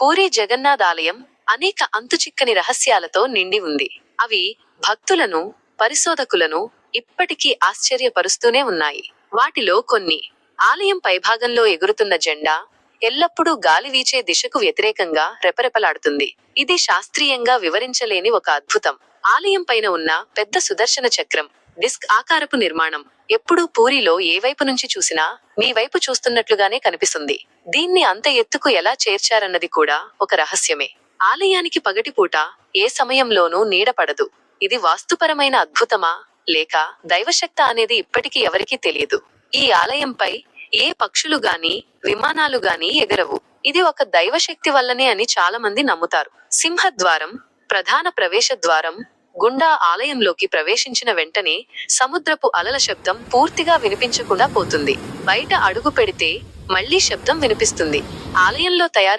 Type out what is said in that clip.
పూరి జగన్నాథ్ ఆలయం అనేక అంతుచిక్కని రహస్యాలతో నిండి ఉంది. అవి భక్తులను పరిశోధకులను ఇప్పటికీ ఆశ్చర్యపరుస్తూనే ఉన్నాయి. వాటిలో కొన్ని ఆలయం పైభాగంలో ఎగురుతున్న జెండా ఎల్లప్పుడూ గాలి వీచే దిశకు వ్యతిరేకంగా రెపరెపలాడుతుంది. ఇది శాస్త్రీయంగా వివరించలేని ఒక అద్భుతం. ఆలయం పైన ఉన్న పెద్ద సుదర్శన చక్రం డిస్క్ ఆకారపు నిర్మాణం ఎప్పుడూ పూరిలో ఏ వైపు నుంచి చూసినా మీ వైపు చూస్తున్నట్లుగానే కనిపిస్తుంది. దీన్ని అంత ఎత్తుకు ఎలా చేర్చారన్నది కూడా ఒక రహస్యమే. ఆలయానికి పగటిపూట ఏ సమయంలోనూ నీడపడదు ఇది వాస్తుపరమైన అద్భుతమా? లేక దైవశక్త అనేది ఇప్పటికీ ఎవరికీ తెలియదు. ఈ ఆలయంపై ఏ పక్షులు గాని విమానాలు గాని ఎగరవు. ఇది ఒక దైవశక్తి వల్లనే అని చాలా మంది నమ్ముతారు. సింహద్వారం ప్రధాన ప్రవేశ ద్వారం గుండా ఆలయంలోకి ప్రవేశించిన వెంటనే సముద్రపు అలల శబ్దం పూర్తిగా వినిపించకుండా పోతుంది. బయట అడుగు పెడితే మళ్ళీ శబ్దం వినిపిస్తుంది. ఆలయంలో తయారు